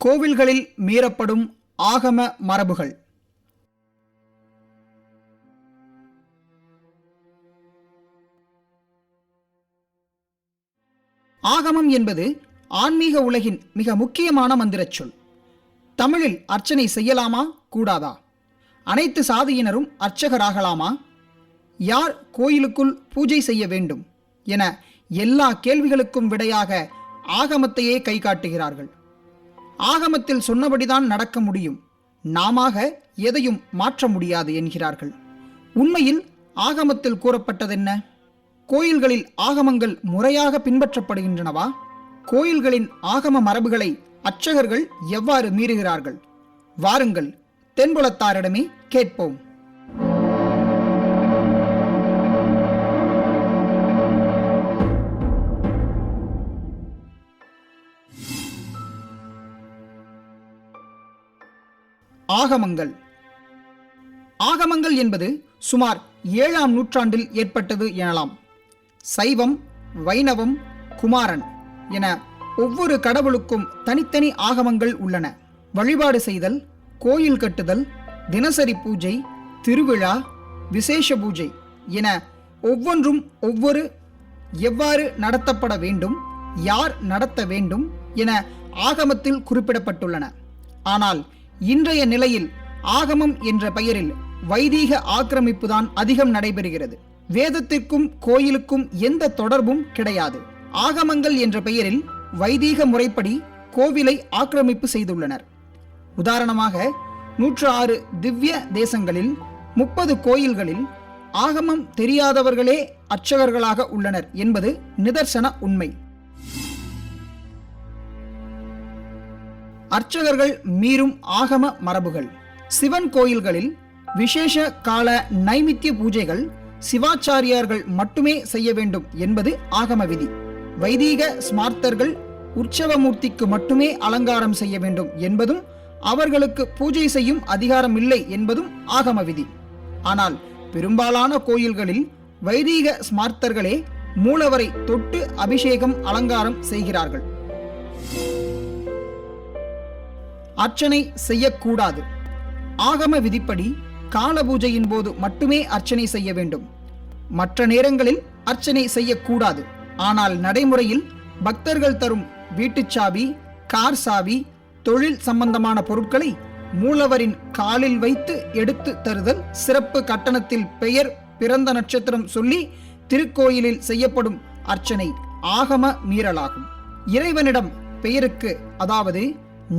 கோவில்களில் மீறப்படும் ஆகம மரபுகள். ஆகமம் என்பது ஆன்மீக உலகின் மிக முக்கியமான மந்திரச் சொல். தமிழில் அர்ச்சனை செய்யலாமா? கூடாதா? அனைத்து சாதியினரும் அர்ச்சகராகலாமா? யார் கோயிலுக்குள் பூஜை செய்ய வேண்டும்? என எல்லா கேள்விகளுக்கும் விடையாக ஆகமத்தையே கை காட்டுகிறார்கள் ஆகமத்தில் சொன்னபடிதான் நடக்க முடியும். நாமாக எதையும் மாற்ற முடியாது என்கிறார்கள். உண்மையில் ஆகமத்தில் கூறப்பட்டதென்ன? கோயில்களில் ஆகமங்கள் முறையாக பின்பற்றப்படுகின்றனவா? கோயில்களின் ஆகம மரபுகளை அர்ச்சகர்கள் எவ்வாறு மீறுகிறார்கள்? வாருங்கள் தென்புலத்தாரிடமே கேட்போம். ஆகமங்கள். ஆகமங்கள் என்பது சுமார் ஏழாம் நூற்றாண்டில் ஏற்பட்டது எனலாம். சைவம் வைணவம் குமாரன் என ஒவ்வொரு கடவுளுக்கும் தனித்தனி ஆகமங்கள் உள்ளன. வழிபாடு செய்தல் கோயில் கட்டுதல் தினசரி பூஜை திருவிழா விசேஷ பூஜை என ஒவ்வொன்றும் ஒவ்வொரு எவ்வாறு நடத்தப்பட வேண்டும் யார் நடத்த வேண்டும் என ஆகமத்தில் குறிப்பிடப்பட்டுள்ளன. ஆனால் இன்றைய நிலையில் ஆகமம் என்ற பெயரில் வைதீக ஆக்கிரமிப்பு தான் அதிகம் நடைபெறுகிறது. வேதத்திற்கும் கோயிலுக்கும் எந்த தொடர்பும் கிடையாது. ஆகமங்கள் என்ற பெயரில் வைதீக முறைப்படி கோவிலை ஆக்கிரமிப்பு செய்துள்ளனர். உதாரணமாக நூற்று ஆறு திவ்ய தேசங்களில் முப்பது கோயில்களில் ஆகமம் தெரியாதவர்களே அர்ச்சகர்களாக உள்ளனர் என்பது நிதர்சன உண்மை. அர்ச்சகர்கள் மீறும் ஆகம மரபுகள். சிவன் கோயில்களில் விசேஷ கால நைமித்திய பூஜைகள் சிவாச்சாரியார்கள் மட்டுமே செய்ய வேண்டும் என்பது ஆகம விதி. வைதீக ஸ்மார்த்தர்கள் உற்சவமூர்த்திக்கு மட்டுமே அலங்காரம் செய்ய வேண்டும் என்பதும் அவர்களுக்கு பூஜை செய்யும் அதிகாரம் இல்லை என்பதும் ஆகம விதி. ஆனால் பெரும்பாலான கோயில்களில் வைதீக ஸ்மார்த்தர்களே மூலவரை தொட்டு அபிஷேகம் அலங்காரம் செய்கிறார்கள். அர்ச்சனை செய்யக்கூடாது. ஆகம விதிப்படி கால பூஜையின் போது மட்டுமே அர்ச்சனை செய்ய வேண்டும். மற்ற நேரங்களில் அர்ச்சனை செய்யக்கூடாது. ஆனால் நடைமுறையில் பக்தர்கள் தரும் வீட்டுச்சாவி கார் சாவி தொழில் சம்பந்தமான பொருட்களை மூலவரின் காலில் வைத்து எடுத்து தருதல் சிறப்பு கட்டணத்தில் பெயர் பிறந்த நட்சத்திரம் சொல்லி திருக்கோயிலில் செய்யப்படும் அர்ச்சனை ஆகம மீறலாகும். இறைவனிடம் பெயருக்கு அதாவது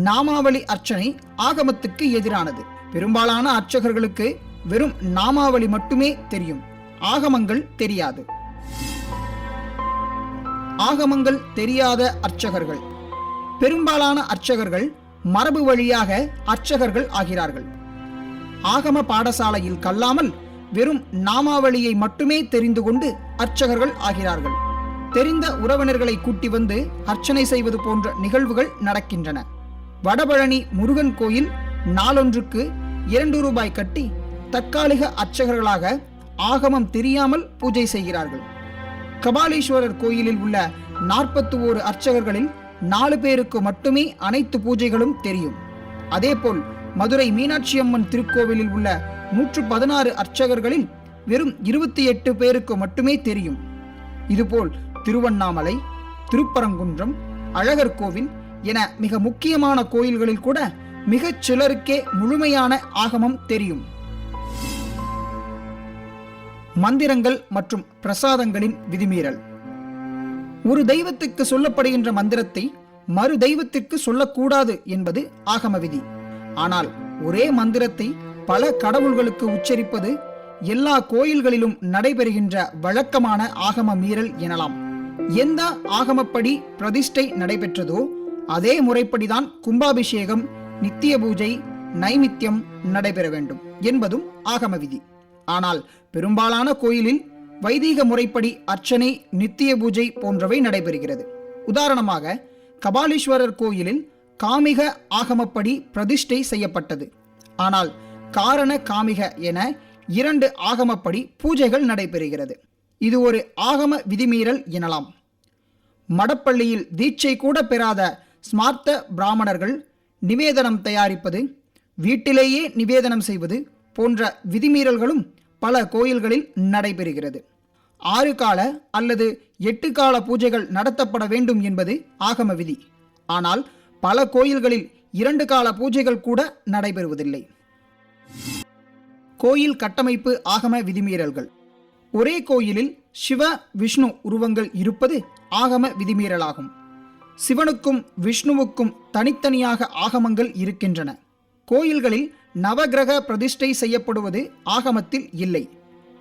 நாமாவளி அர்ச்சனை ஆகமத்துக்கு எதிரானது. பெரும்பாலான அர்ச்சகர்களுக்கு வெறும் நாமாவளி மட்டுமே தெரியும். ஆகமங்கள் தெரியாது. ஆகமங்கள் தெரியாத அர்ச்சகர்கள். பெரும்பாலான அர்ச்சகர்கள் மரபு வழியாக அர்ச்சகர்கள் ஆகிறார்கள். ஆகம பாடசாலையில் கல்லாமல் வெறும் நாமாவளியை மட்டுமே தெரிந்து கொண்டு அர்ச்சகர்கள் ஆகிறார்கள். தெரிந்த உறவினர்களை கூட்டி வந்து அர்ச்சனை செய்வது போன்ற நிகழ்வுகள் நடக்கின்றன. வடபழனி முருகன் கோயில் நாளொன்றுக்கு இரண்டு ரூபாய் கட்டி தற்காலிக அர்ச்சகர்களாக ஆகமம் தெரியாமல் பூஜை செய்கிறார்கள். கபாலீஸ்வரர் கோயிலில் உள்ள நாற்பத்தி ஓரு அர்ச்சகர்களில் நாலு பேருக்கு மட்டுமே அனைத்து பூஜைகளும் தெரியும். அதேபோல் மதுரை மீனாட்சி அம்மன் திருக்கோவிலில் உள்ள நூற்று பதினாறு அர்ச்சகர்களில் வெறும் இருபத்தி எட்டு பேருக்கு மட்டுமே தெரியும். இதுபோல் திருவண்ணாமலை திருப்பரங்குன்றம் அழகர் கோவில் என மிக முக்கியமான கோயில்களில் கூட மிகச் சிலருக்கே முழுமையான ஆகமம் தெரியும். மந்திரங்கள் மற்றும் பிரசாதங்களின் விதிமீறல். ஒரு தெய்வத்துக்கு சொல்லப்படுகின்ற மந்திரத்தை மறு தெய்வத்திற்கு சொல்லக்கூடாது என்பது ஆகம விதி. ஆனால் ஒரே மந்திரத்தை பல கடவுள்களுக்கு உச்சரிப்பது எல்லா கோயில்களிலும் நடைபெறுகின்ற வழக்கமான ஆகம மீறல் எனலாம். எந்த ஆகமப்படி பிரதிஷ்டை நடைபெற்றதோ அதே முறைப்படிதான் கும்பாபிஷேகம் நித்திய பூஜை நைமித்தியம் நடைபெற வேண்டும் என்பதும் ஆகம விதி ஆனால் பெரும்பாலான கோயிலில் வைதீக முறைப்படி அர்ச்சனை நித்திய பூஜை போன்றவை நடைபெறுகிறது. உதாரணமாக கபாலீஸ்வரர் கோயிலில் காமிக ஆகமப்படி பிரதிஷ்டை செய்யப்பட்டது. ஆனால் காரண காமிக என இரண்டு ஆகமப்படி பூஜைகள் நடைபெறுகிறது. இது ஒரு ஆகம விதிமீறல் எனலாம். மடப்பள்ளியில் தீட்சை கூட பெறாத ஸ்மார்த்த பிராமணர்கள் நிவேதனம் தயாரிப்பது வீட்டிலேயே நிவேதனம் செய்வது போன்ற விதிமீறல்களும் பல கோயில்களில் நடைபெறுகிறது. ஆறு கால அல்லது எட்டு கால பூஜைகள் நடத்தப்பட வேண்டும் என்பது ஆகம விதி. ஆனால் பல கோயில்களில் இரண்டு கால பூஜைகள் கூட நடைபெறுவதில்லை. கோயில் கட்டமைப்பு ஆகம விதிமீறல்கள். ஒரே கோயிலில் சிவ விஷ்ணு உருவங்கள் இருப்பது ஆகம விதிமீறலாகும். சிவனுக்கும் விஷ்ணுவுக்கும் தனித்தனியாக ஆகமங்கள் இருக்கின்றன. கோயில்களில் நவகிரக பிரதிஷ்டை செய்யப்படுவது ஆகமத்தில் இல்லை.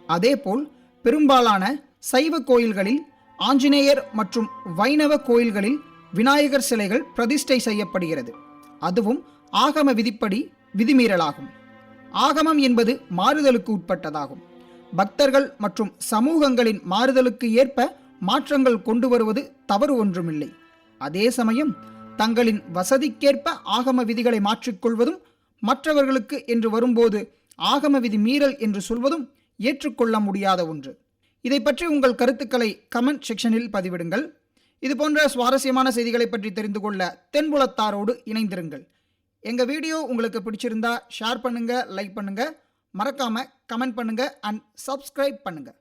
அதேபோல் பெரும்பாலான சைவ கோயில்களில் ஆஞ்சநேயர் மற்றும் வைணவ கோயில்களில் விநாயகர் சிலைகள் பிரதிஷ்டை செய்யப்படுகிறது. அதுவும் ஆகம விதிப்படி விதிமீறலாகும். ஆகமம் என்பது மாறுதலுக்கு உட்பட்டதாகும். பக்தர்கள் மற்றும் சமூகங்களின் மாறுதலுக்கு ஏற்ப மாற்றங்கள் கொண்டு வருவது தவறு ஒன்றுமில்லை. அதே சமயம் தங்களின் வசதிக்கேற்ப ஆகம விதிகளை மாற்றிக்கொள்வதும் மற்றவர்களுக்கு என்று வரும்போது ஆகம விதி மீறல் என்று சொல்வதும் ஏற்றுக்கொள்ள முடியாத ஒன்று. இதை பற்றி உங்கள் கருத்துக்களை கமெண்ட் செக்ஷனில் பதிவிடுங்கள். இது போன்ற சுவாரஸ்யமான செய்திகளை பற்றி தெரிந்து கொள்ள தென்புலத்தாரோடு இணைந்திருங்கள். எங்கள் வீடியோ உங்களுக்கு பிடிச்சிருந்தா ஷேர் பண்ணுங்கள் லைக் பண்ணுங்கள் மறக்காமல் கமெண்ட் பண்ணுங்கள் அண்ட் சப்ஸ்கிரைப் பண்ணுங்கள்